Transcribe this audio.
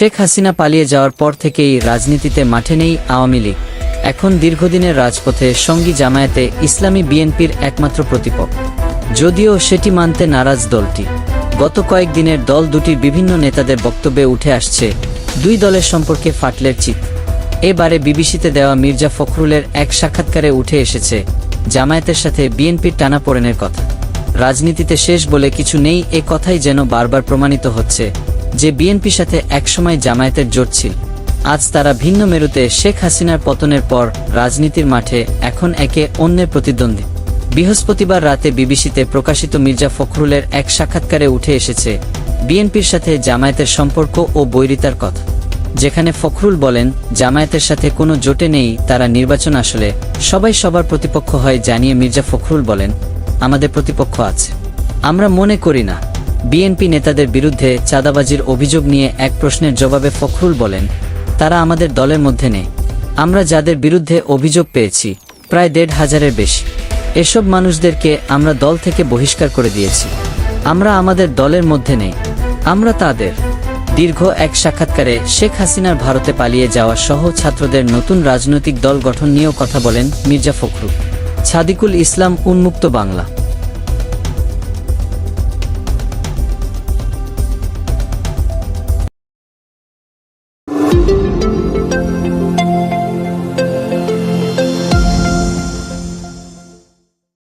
শেখ হাসিনা পালিয়ে যাওয়ার পর থেকেই রাজনীতিতে মাঠে নেই আওয়ামী লীগ। এখন দীর্ঘদিনের রাজপথে সঙ্গী জামায়াতে ইসলামী বিএনপির একমাত্র প্রতিপক্ষ। যদিও সেটি মানতে নারাজ দলটি। গত কয়েকদিনের দল দুটির বিভিন্ন নেতাদের বক্তব্যে উঠে আসছে দুই দলের সম্পর্কে ফাটলের চিত এবারে বিবিসিতে দেওয়া মির্জা ফখরুলের এক সাক্ষাৎকারে উঠে এসেছে জামায়াতের সাথে বিএনপির টানাপোড়েনের কথা। রাজনীতিতে শেষ বলে কিছু নেই, এ কথাই যেন বারবার প্রমাণিত হচ্ছে যে বিএনপির সাথে একসময় জামায়াতের জোট ছিল। আজ তারা ভিন্ন মেরুতে শেখ হাসিনার পতনের পর রাজনীতির মাঠে এখন একে অন্যের প্রতিদ্বন্দ্বী। বৃহস্পতিবার রাতে বিবিসিতে প্রকাশিত মির্জা ফখরুলের এক সাক্ষাৎকারে উঠে এসেছে বিএনপির সাথে জামায়াতের সম্পর্ক ও বৈরিতার কথা। যেখানে ফখরুল বলেন, জামায়াতের সাথে কোনো জোটে নেই, তারা নির্বাচন আসলে সবাই সবার প্রতিপক্ষ হয় জানিয়ে মির্জা ফখরুল বলেন, আমাদের প্রতিপক্ষ আছে। আমরা মনে করি না। বিএনপি নেতাদের বিরুদ্ধে চাঁদাবাজির অভিযোগ নিয়ে এক প্রশ্নের জবাবে ফখরুল বলেন, তারা আমাদের দলের মধ্যে নেই। আমরা যাদের বিরুদ্ধে অভিযোগ পেয়েছি, প্রায় দেড় হাজারের বেশি। এসব মানুষদেরকে আমরা দল থেকে বহিষ্কার করে দিয়েছি। আমরা আমাদের দলের মধ্যে নেই। আমরা তাদের। দীর্ঘ এক সাক্ষাৎকারে শেখ হাসিনার ভারতে পালিয়ে যাওয়া সহ ছাত্রদের নতুন রাজনৈতিক দল গঠন নিয়েও কথা বলেন মির্জা ফখরুল। ছাদিকুল ইসলাম, উন্মুক্ত বাংলা।